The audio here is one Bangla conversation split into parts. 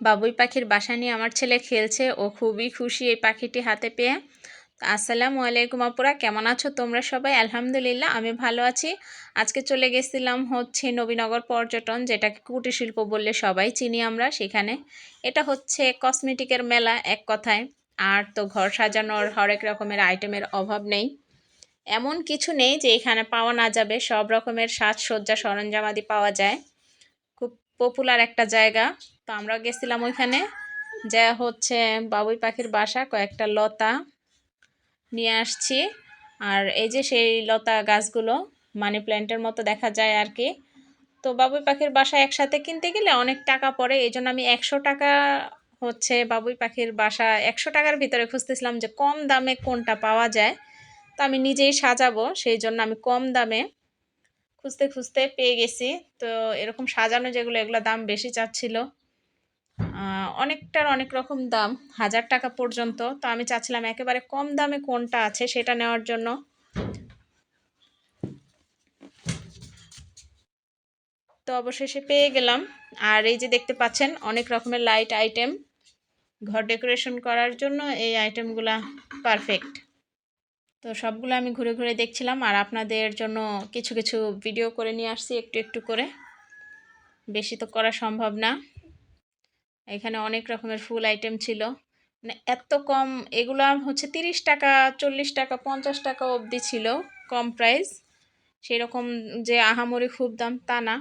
বাবুই পাখির বাসা নিয়ে আমার ছেলে খেলছে। ও খুবই খুশি এই পাখিটি হাতে পেয়ে। আসসালামু আলাইকুম আপুরা, কেমন আছো তোমরা সবাই? আলহামদুলিল্লাহ, আমি ভালো আছি। আজকে চলে গেছিলাম হচ্ছে নবীনগর পর্যটন, যেটাকে কুটির শিল্প বললে সবাই চিনি আমরা সেখানে। এটা হচ্ছে কসমেটিকের মেলা, এক কথায়। আর তো ঘর সাজানোর হরেক রকমের আইটেমের অভাব নেই। এমন কিছু নেই যে এখানে পাওয়া না যাবে, সব রকমের সাজসজ্জা, সরঞ্জামাদি পাওয়া যায়। খুব পপুলার একটা জায়গা। তো আমরা গেছিলাম ওইখানে। যা হচ্ছে বাবুই পাখির বাসা, কয়েকটা লতা নিয়ে আসছি। আর এই যে সেই লতা গাছগুলো মানি প্ল্যান্টের মতো দেখা যায় আর কি। তো বাবুই পাখির বাসা একসাথে কিনতে গেলে অনেক টাকা পড়ে এই জন্য আমি একশো টাকা হচ্ছে বাবুই পাখির বাসা একশো টাকার ভিতরে খুঁজতেছিলাম যে কম দামে কোনটা পাওয়া যায়। তো আমি নিজেই সাজাবো সেই জন্য আমি কম দামে খুঁজতে খুঁজতে পেয়ে গেছি। তো এরকম সাজানো যেগুলো, এগুলো দাম বেশি চাচ্ছিল। অনেকটার অনেক রকম দাম, হাজার টাকা পর্যন্ত। তো আমি চাচ্ছিলাম একেবারে কম দামে কোনটা আছে সেটা নেওয়ার জন্য। তো অবশেষে পেয়ে গেলাম। আর এই যে দেখতে পাচ্ছেন, অনেক রকমের লাইট আইটেম ঘর ডেকোরেশন করার জন্য এই আইটেমগুলা পারফেক্ট তো সবগুলো আমি ঘুরে ঘুরে দেখছিলাম, আর আপনাদের জন্য কিছু কিছু ভিডিও করে নিয়ে আসছি, একটু একটু করে। বেশি তো করা সম্ভব না। এখানে অনেক রকমের ফুল আইটেম ছিল। মানে এত কম, এগুলো হচ্ছে তিরিশ টাকা, চল্লিশ টাকা, পঞ্চাশ টাকা অবধি ছিল কম প্রাইস সেরকম যে আহামরি খুব দাম তা না।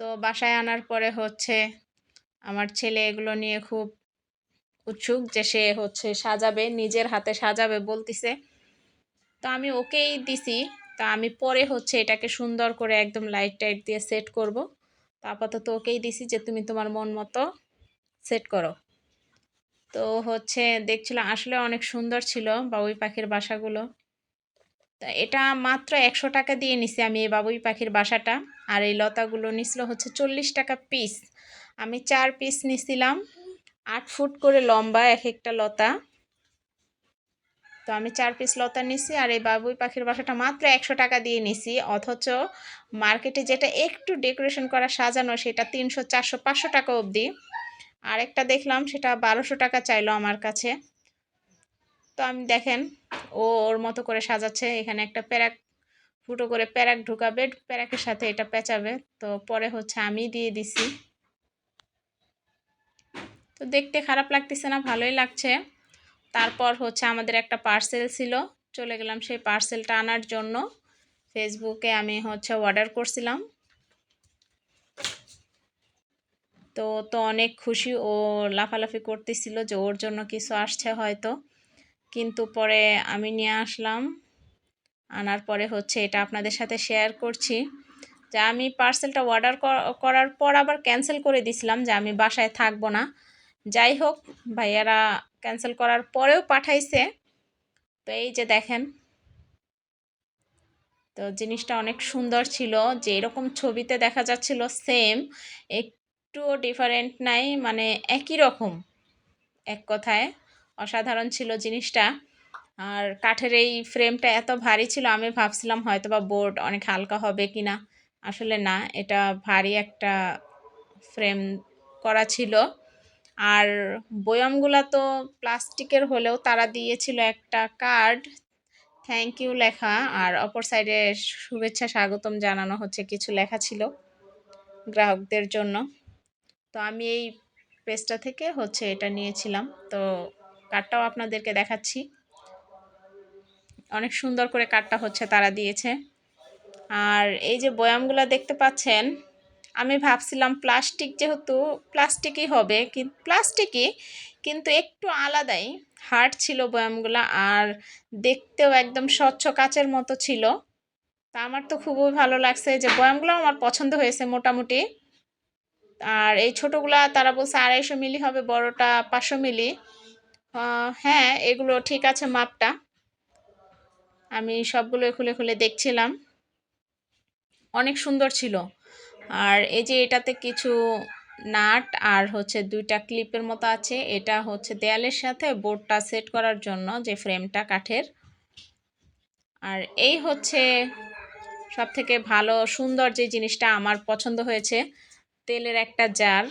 তো বাসায় আনার পরে হচ্ছে আমার ছেলে এগুলো নিয়ে খুব উৎসুক যে সে হচ্ছে সাজাবে, নিজের হাতে সাজাবে বলতিছে। তো আমি ওকেই দিছি। তা আমি পরে হচ্ছে এটাকে সুন্দর করে একদম লাইট টাইট দিয়ে সেট করব। তো আপাতত ওকেই দিছি যে তুমি তোমার মন মতো সেট করো। তো হচ্ছে দেখছিলাম আসলে অনেক সুন্দর ছিল বাবুই পাখির বাসাগুলো। তা এটা মাত্র একশো টাকা দিয়ে নিছি আমি এই বাবুই পাখির বাসাটা। আর এই লতাগুলো নিছিল হচ্ছে চল্লিশ টাকা পিস। আমি চার পিস নিছিলাম, আট ফুট করে লম্বা এক একটা লতা। তো আমি চার পিস লতা নিছি আর এই বাবুই পাখির বাসাটা মাত্র একশো টাকা দিয়ে নিছি। অথচ মার্কেটে যেটা একটু ডেকোরেশন করা সাজানো সেটা তিনশো, চারশো, পাঁচশো টাকা অবধি। আরেকটা দেখলাম, সেটা বারোশো টাকা চাইলো আমার কাছে। তো আমি দেখেন, ও ওর মতো করে সাজাচ্ছে, এখানে একটা প্যারাক, ফুটো করে প্যারাক ঢুকাবে, প্যারাকের সাথে এটা পেঁচাবে। তো পরে হচ্ছে আমি দিয়ে দিছি। তো দেখতে খারাপ লাগতেছে না, ভালোই লাগছে। তারপর হচ্ছে আমাদের একটা পার্সেল ছিল, চলে গেলাম সেই পার্সেলটা আনার জন্য। ফেসবুকে আমি হচ্ছে অর্ডার করছিলাম। তো তো অনেক খুশি ও লাফালাফি করতেছিল যে ওর জন্য কিছু আসছে হয়তো। কিন্তু পরে আমি নিয়ে আসলাম। আনার পরে হচ্ছে এটা আপনাদের সাথে শেয়ার করছি যে আমি পার্সেলটা অর্ডার করার পর আবার ক্যান্সেল করে দিছিলাম যে আমি বাসায় থাকব না। যাই হোক, ভাইয়ারা ক্যান্সেল করার পরেও পাঠাইছে। তো এই যে দেখেন। তো জিনিসটা অনেক সুন্দর ছিল যে এরকম ছবিতে দেখা যাচ্ছিল সেম একটুও ডিফারেন্ট নাই মানে একই রকম। এক কথায় অসাধারণ ছিল জিনিসটা। আর কাঠের এই ফ্রেমটা এত ভারী ছিল, আমি ভাবছিলাম হয়তো বা বোর্ড অনেক হালকা হবে কি না আসলে না, এটা ভারী একটা ফ্রেম করা ছিল। আর বয়ামগুলো তো প্লাস্টিকের হলেও তারা দিয়েছিল একটা কার্ড থ্যাংক ইউ লেখা। আর অপর সাইডে শুভেচ্ছা স্বাগতম জানানো হচ্ছে, কিছু লেখা ছিল গ্রাহকদের জন্য। তো আমি এই পেজটা থেকে হচ্ছে এটা নিয়েছিলাম। তো কার্ডটাও আপনাদেরকে দেখাচ্ছি। অনেক সুন্দর করে কার্ডটা হচ্ছে তারা দিয়েছে। আর এই যে বয়ামগুলো দেখতে পাচ্ছেন, আমি ভাবছিলাম প্লাস্টিক যেহেতু, প্লাস্টিকই হবে প্লাস্টিকই কিন্তু একটু আলাদাই হার্ড ছিল বয়ামগুলো আর দেখতেও একদম স্বচ্ছ কাচের মতো ছিল। তা আমার তো খুবই ভালো লাগছে যে বয়ামগুলো আমার পছন্দ হয়েছে মোটামুটি। আর এই ছোটোগুলা তারা বলছে আড়াইশো মিলি হবে, বড়টা পাঁচশো মিলি। হ্যাঁ এগুলো ঠিক আছে মাপটা। আমি সবগুলো খুলে খুলে দেখছিলাম। অনেক সুন্দর ছিল। আর এই যে এটাতে কিছু নাট আর হচ্ছে দুইটা ক্লিপের মতো আছে। এটা হচ্ছে দেয়ালের সাথে বোর্ডটা সেট করার জন্য যে ফ্রেমটা কাঠের। আর এই হচ্ছে সব থেকে ভালো, সুন্দর যে জিনিসটা আমার পছন্দ হয়েছে। তেলের একটা জার।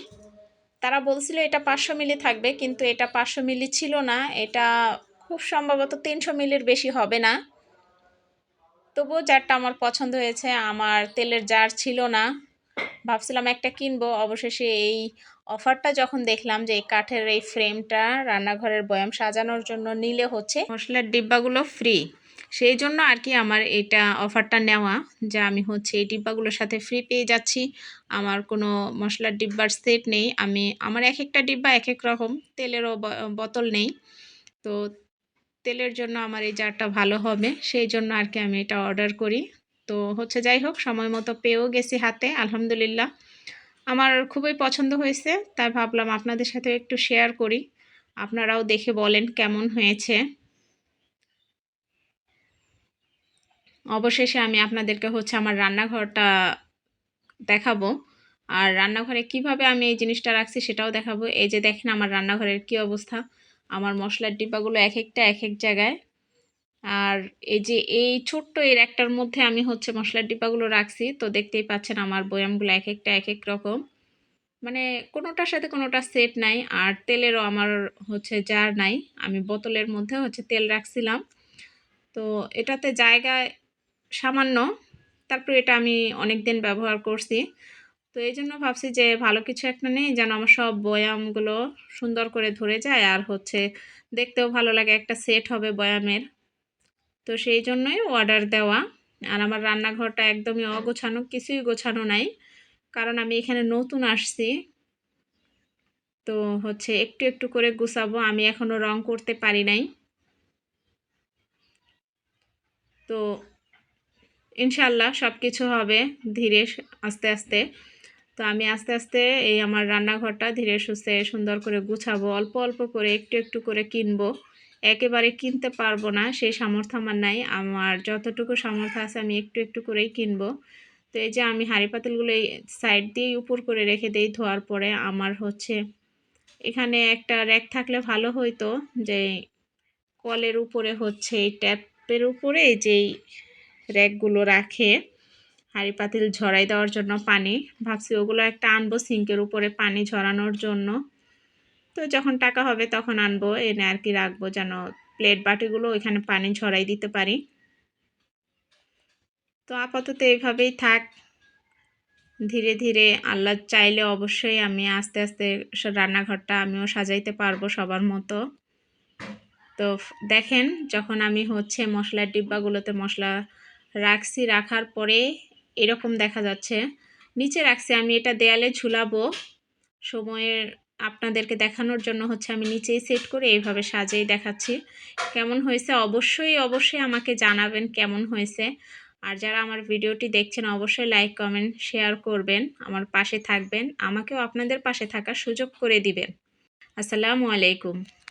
তারা বলছিল এটা পাঁচশো মিলি থাকবে, কিন্তু এটা পাঁচশো মিলি ছিল না। এটা খুব সম্ভবত তিনশো মিলির বেশি হবে না। তবুও জারটা আমার পছন্দ হয়েছে, আমার তেলের জার ছিল না। ভাবছিলাম একটা কিনবো। অবশেষে এই অফারটা যখন দেখলাম যে এই কাঠের এই ফ্রেমটা রান্নাঘরের বয়াম সাজানোর জন্য নিলে হচ্ছে। মশলার ডিব্বাগুলো ফ্রি সেই জন্য আর কি আমার এটা অফারটা নেওয়া যে আমি হচ্ছে এই ডিব্বাগুলোর সাথে ফ্রি পেয়ে যাচ্ছি। আমার কোনো মশলার ডিব্বার সেট নেই। আমি, আমার এক একটা ডিব্বা এক এক রকম। তেলেরও বোতল নেই। তো তেলের জন্য আমার এই জারটা ভালো হবে। সেই জন্য আর কি আমি এটা অর্ডার করি। তো হচ্ছে যাই হোক, সময় মতো পেয়েও গেছি হাতে, আলহামদুলিল্লাহ। আমার খুবই পছন্দ হয়েছে, তাই ভাবলাম আপনাদের সাথে একটু শেয়ার করি। আপনারাও দেখে বলেন কেমন হয়েছে। অবশেষে আমি আপনাদেরকে হচ্ছে আমার রান্নাঘরটা দেখাবো। আর রান্নাঘরে কীভাবে আমি এই জিনিসটা রাখছি সেটাও দেখাবো। এই যে দেখেন আমার রান্নাঘরের কি অবস্থা। আমার মশলার ডিব্বাগুলো এক একটা এক এক জায়গায়। আর এই যে এই ছোট্ট এর একটার মধ্যে আমি হচ্ছে মশলার ডিব্বাগুলো রাখছি। তো দেখতেই পাচ্ছেন আমার বয়ামগুলো এক একটা এক এক রকম। মানে কোনোটার সাথে কোনোটা সেট নাই। আর তেলেরও আমার হচ্ছে জার নাই। আমি বোতলের মধ্যে হচ্ছে তেল রাখছিলাম। তো এটাতে জায়গায় সামান্য। তারপর এটা আমি অনেক দিন ব্যবহার করছি। তো এই জন্য ভাবছি যে ভালো কিছু একটা নেই, যেন আমার সব বয়ামগুলো সুন্দর করে ধরে যায়। আর হচ্ছে দেখতেও ভালো লাগে একটা সেট হবে বয়ামের। তো সেই জন্যই অর্ডার দেওয়া। আর আমার রান্নাঘরটা একদমই অগোছানো, কিছুই গোছানো নাই। কারণ আমি এখানে নতুন আসছি। তো হচ্ছে একটু একটু করে গুছাবো। আমি এখনও রং করতে পারি নাই। তো ইনশাল্লাহ সব কিছু হবে ধীরে আস্তে আস্তে। তো আমি আস্তে আস্তে এই আমার রান্নাঘরটা ধীরে সুস্থে সুন্দর করে গুছাবো, অল্প অল্প করে একটু একটু করে কিনবো। একেবারে কিনতে পারব না সেই সামর্থ্য আমার নাই। আমার যতটুকু সামর্থ্য আছে আমি একটু একটু করেই কিনবো। তো এই যে আমি হাঁড়ি পাতিলগুলো এই সাইড দিয়েই উপর করে রেখে দিই ধোয়ার পরে, আমার হচ্ছে এখানে একটা র্যাক থাকলে ভালো হইতো যে কলের উপরে হচ্ছে এই ট্যাপের উপরে যেই র্যাকগুলো রাখে, হাঁড়ি পাতিল ঝরাই দেওয়ার জন্য পানি। ভাবছি ওগুলো একটা আনব সিঙ্কের উপরে পানি ঝরানোর জন্য। তো যখন টাকা হবে তখন আনব, এনে আর কি রাখব যেন প্লেট বাটিগুলো ওইখানে পানি ঝরাই দিতে পারি। তো আপাতত এইভাবেই থাক। ধীরে ধীরে আল্লাহ চাইলে অবশ্যই আমি আস্তে আস্তে রান্নাঘরটা আমিও সাজাইতে পারব সবার মতো। তো দেখেন যখন আমি হচ্ছে মশলার ডিব্বাগুলোতে মশলা রাখছি রাখার পরে এরকম দেখা যাচ্ছে। নিচে রাখছি আমি এটা দেয়ালে ঝুলাবো। সময়ের আপনাদেরকে দেখানোর জন্য হচ্ছে আমি নিচেই সেট করে এইভাবে সাজিয়ে দেখাচ্ছি। কেমন হয়েছে? অবশ্যই অবশ্যই আমাকে জানাবেন কেমন হয়েছে। আর যারা আমার ভিডিওটি দেখছেন, অবশ্যই লাইক, কমেন্ট, শেয়ার করবেন। আমার পাশে থাকবেন। আমাকেও আপনাদের পাশে থাকার সুযোগ করে দিবেন। আসসালামু আলাইকুম।